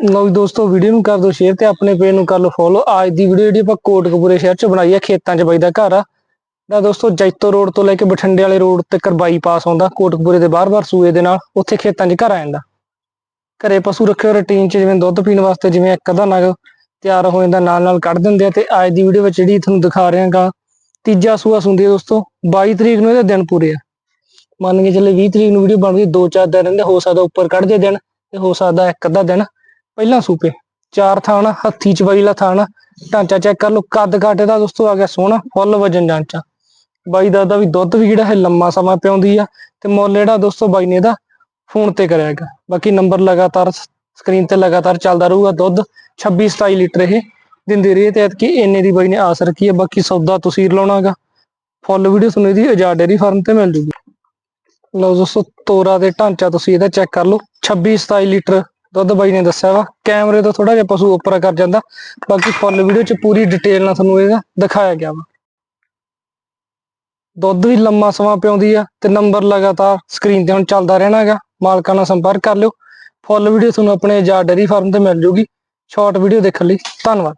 ਲਓ ਜੀ ਦੋਸਤੋ ਵੀਡੀਓ ਨੂੰ ਕਰ ਦਿਓ ਸ਼ੇਅਰ ਤੇ ਆਪਣੇ ਪੇਜ ਨੂੰ ਕਰ ਲਓ ਫੋਲੋ ਅੱਜ ਦੀ ਵੀਡੀਓ ਜਿਹੜੀ ਆਪਾਂ ਕੋਟਕਪੂਰੇ ਸ਼ਹਿਰ ਚ ਬਣਾਈ ਹੈ ਖੇਤਾਂ 'ਚ ਬਈਦਾ ਘਰ ਆ। ਦਾ ਦੋਸਤੋ, ਜੈਤੋ ਰੋਡ ਤੋਂ ਲੈ ਕੇ ਬਠਿੰਡੇ ਵਾਲੇ ਰੋਡ ਤੱਕ ਬਾਈਪਾਸ ਆਉਂਦਾ, ਕੋਟਕਪੂਰੇ ਦੇ ਬਾਹਰ-ਬਾਹਰ ਸੂਏ ਦੇ ਨਾਲ। ਉੱਥੇ ਖੇਤਾਂ 'ਚ ਘਰ ਆ ਜਾਂਦਾ। ਘਰੇ ਪਸ਼ੂ ਰੱਖੇ ਰੂਟੀਨ 'ਚ ਜਿਵੇਂ ਦੁੱਧ ਪੀਣ ਵਾਸਤੇ ਜਿਵੇਂ ਇੱਕ ਅੱਧਾ ਨਗ ਤਿਆਰ ਹੋ ਜਾਂਦਾ ਨਾਲ ਨਾਲ ਕੱਢ ਦਿੰਦੇ ਆ। ਤੇ ਅੱਜ ਦੀ ਵੀਡੀਓ ਵਿੱਚ ਜਿਹੜੀ ਤੁਹਾਨੂੰ ਦਿਖਾ ਰਹੇ ਤੀਜਾ ਸੂਆ ਸੁੰਦੀ ਹੈ ਦੋਸਤੋ 22 ਤਰੀਕ ਨੂੰ ਇਹਦੇ ਦਿਨ ਪੂਰੇ ਆ। ਮੰਨ ਕੇ ਚੱਲੇ 20 ਤਰੀਕ ਨੂੰ ਵੀਡੀਓ ਬਣਦੀ, ਦੋ ਚਾਰ ਦਿਨ ਰਹਿੰਦੇ, ਹੋ ਸਕਦਾ ਉੱਪਰ ਕੱਢ ਜੇ ਦਿਨ, ਤੇ ਹੋ ਸਕਦਾ ਇੱਕ ਅੱਧਾ ਦਿਨ ਪਹਿਲਾਂ ਸੂਪੇ। ਚਾਰ ਥਾਣ, ਹੱਥੀ ਚਵਾਈ ਲਾ ਥਾਣ। ਢਾਂਚਾ ਚੈੱਕ ਕਰ ਲਓ, ਕੱਦ ਕਾਟੇ ਦਾ ਦੋਸਤੋ ਆ ਗਿਆ ਸੋਹਣਾ, ਫੁੱਲ ਵਜਨ ਜਾਂਚਾ ਬਾਈ ਦਾ ਦਾ ਵੀ ਦੁੱਧ ਵੀ ਜਿਹੜਾ ਹੈ ਲੰਮਾ ਸਮਾਂ ਪਿਆਉਂਦੀ ਆ, ਤੇ ਮੁੱਲ ਜਿਹੜਾ ਦੋਸਤੋ ਬਾਈ ਨੇ ਇਹਦਾ ਫੋਨ ਤੇ ਕਰਿਆ ਹੈਗਾ। ਬਾਕੀ ਨੰਬਰ ਲਗਾਤਾਰ ਸਕਰੀਨ ਤੇ ਲਗਾਤਾਰ ਚੱਲਦਾ ਰਹੂਗਾ ਦੁੱਧ 26 27 ਲੀਟਰ ਇਹ ਦਿੰਦੇ ਰਹੇ ਤੇ ਐਤਕੀ ਇੰਨੇ ਦੀ ਬਾਈ ਨੇ ਆਸ ਰੱਖੀ ਹੈ ਬਾਕੀ ਸੌਦਾ ਤੁਸੀਂ ਲਾਉਣਾਗਾ ਫੁੱਲ ਵੀਡੀਓ ਤੁਹਾਨੂੰ ਇਹਦੀ ਆਜ਼ਾਦ ਡੇਰੀ ਫਾਰਮ ਤੇ ਮਿਲ ਜੂਗੀ। ਲਓ ਦੋਸਤੋ, ਤੋਰਾ ਦੇ ਢਾਂਚਾ ਤੁਸੀਂ ਇਹਦਾ ਚੈੱਕ ਕਰ ਲਓ 26 27 ਲੀਟਰ ਦੁੱਧ ਬਾਈ ਨੇ ਦੱਸਿਆ ਵਾ, ਕੈਮਰੇ ਤੋਂ ਥੋੜਾ ਜਿਹਾ ਪਸ਼ੂ ਉੱਪਰ ਕਰ ਜਾਂਦਾ, ਬਾਕੀ ਫੁੱਲ ਵੀਡੀਓ ਚ ਪੂਰੀ ਡਿਟੇਲ ਨਾਲ ਤੁਹਾਨੂੰ ਇਹਦਾ ਦਿਖਾਇਆ ਗਿਆ ਵਾ। ਦੁੱਧ ਵੀ ਲੰਮਾ ਸਮਾਂ ਪਿਆਉਂਦੀ ਆ ਤੇ ਨੰਬਰ ਲਗਾਤਾਰ ਸਕਰੀਨ ਤੇ ਹੁਣ ਚੱਲਦਾ ਰਹਿਣਾ ਹੈਗਾ, ਮਾਲਕਾਂ ਨਾਲ ਸੰਪਰਕ ਕਰ ਲਿਓ। ਫੁੱਲ ਵੀਡੀਓ ਤੁਹਾਨੂੰ ਆਪਣੇ ਆਜ਼ਾਦ ਡੇਰੀ ਫਾਰਮ ਤੇ ਮਿਲ ਜੂਗੀ। ਸ਼ਾਰਟ ਵੀਡੀਓ ਦੇਖਣ ਲਈ ਧੰਨਵਾਦ।